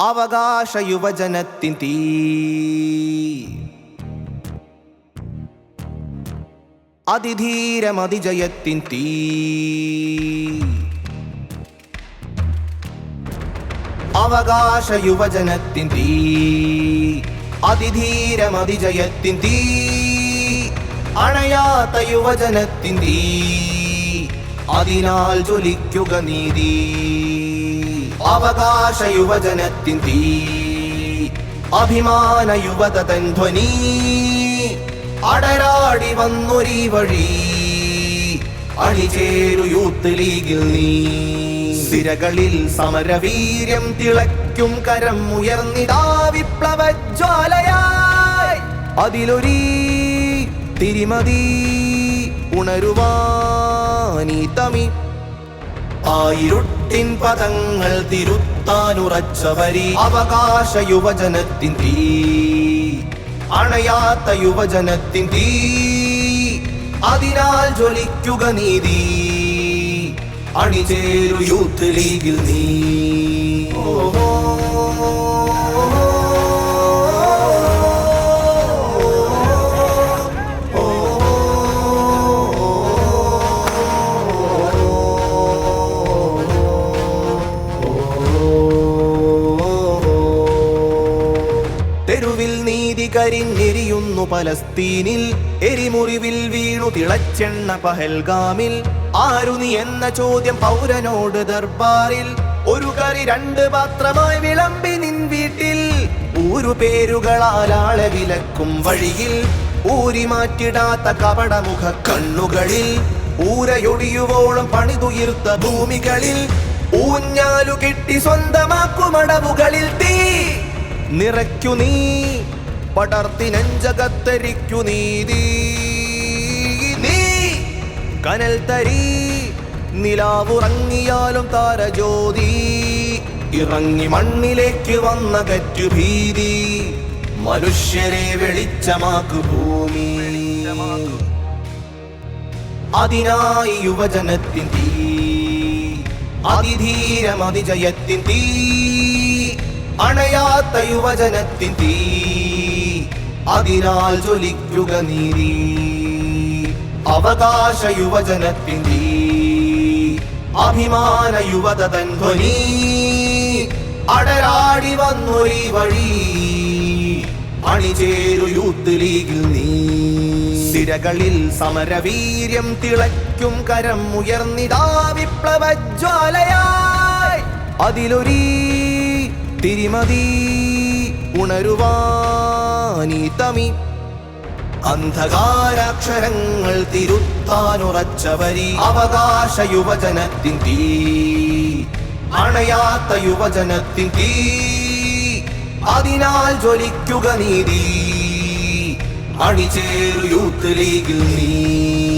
അവകാശ യുവജനത്തിൻ തീ. അതിധീരമതിജയത്തിൻ തീ. അവകാശ യുവജനത്തിൻ തീ. അതിധീരമതിജയത്തിൻ തീ. അണയാത്ത യുവജനത്തിൻ തീ. അതിനാൽ ജ്വലിക്കുക നീതി. അവകാശ യുവജനത്തിൻ തീ. അഭിമാന യുവത തൻ ധ്വനി. അടരാടി വന്നൊരീ വഴി. അണിചേരു യൂത്ത് ലീഗിൽ നീ. സിരകളിൽ സമരവീര്യം തിളയ്ക്കും കരം ഉയർന്നിടാ വിപ്ലവ ജ്വാലയായി. അതിലൊരീ തിരിമതി ഉണരുവാനീ തമി ആയിരുട്ടിൻ പദങ്ങൾ തിരുത്താനുറച്ചവരി അവകാശ യുവജനത്തിൻ തീ. അണയാത്ത യുവജനത്തിൻ തീ. അതിനാൽ ജ്വലിക്കുക നീതി. അണിചേരു യൂത്ത് ലീഗിൽ നീ. ഓഹോ തെരുവിൽ നീതി കരിഞ്ഞെരിയുന്നു പലസ്തീനിൽ എരിമുറിവിൽ വീണു തിളച്ചെണ്ണ പഹൽഗാമിൽ. ആരു നീ എന്ന ചോദ്യം പൗരനോട് ദർബാറിൽ? ഒരു കറി രണ്ട് പാത്രമായി വിളമ്പി നിൻ വീട്ടിൽ. ഊരു പേരുകളാൽ ആളെ വിലക്കും വഴിയിൽ. ഊരി മാറ്റിടാത്ത കപടമുഖ കണ്ണുകളിൽ. ഊരയൊടിയുവോളം പണിതുയർത്ത ഭൂമികളിൽ. ഊഞ്ഞാലു കെട്ടി സ്വന്തമാക്കുമടവുകളിൽ നിറയ്ക്കു നീ പടർത്തി നെഞ്ചകത്തരിക്കു നീതി. നീ കനൽ തരി നിലാവുറങ്ങിയാലും താരജ്യോതി. ഇറങ്ങി മണ്ണിലേക്ക് വന്ന കറ്റു ഭീതി മനുഷ്യരെ വെളിച്ചമാക്കു ഭൂമി. അതിനായി യുവജനത്തിൻ തീ അതിധീരമതിജയത്തിൻ തീ. അണയാത്ത യുവജനത്തിൻ തീ. അതിനാൽ ജ്വലിക്കുക നീരി അവകാശ യുവജനത്തിൻ തീ. അഭിമാന യുവത തൻ ധ്വനി. അടരാടി വന്നൊരി വഴി. അണിചേരു യൂത്ത് ലീഗിൽ നീ. സിരകളിൽ സമരവീര്യം തിളയ്ക്കും കരം ഉയർന്നിടാ വിപ്ലവജ്വാലയായി. അതിലൊരീ തിരിമതി ഉണരുവാനീ തമി. അന്ധകാരാക്ഷരങ്ങൾ തിരുത്താനുറച്ചവരി അവകാശ യുവജനത്തിൻ തീ. അണയാത്ത യുവജനത്തിൻ തീ. അതിനാൽ ജ്വലിക്കുക നീതി. അണിചേരു യൂത്ത് ലീഗിൽ നീ.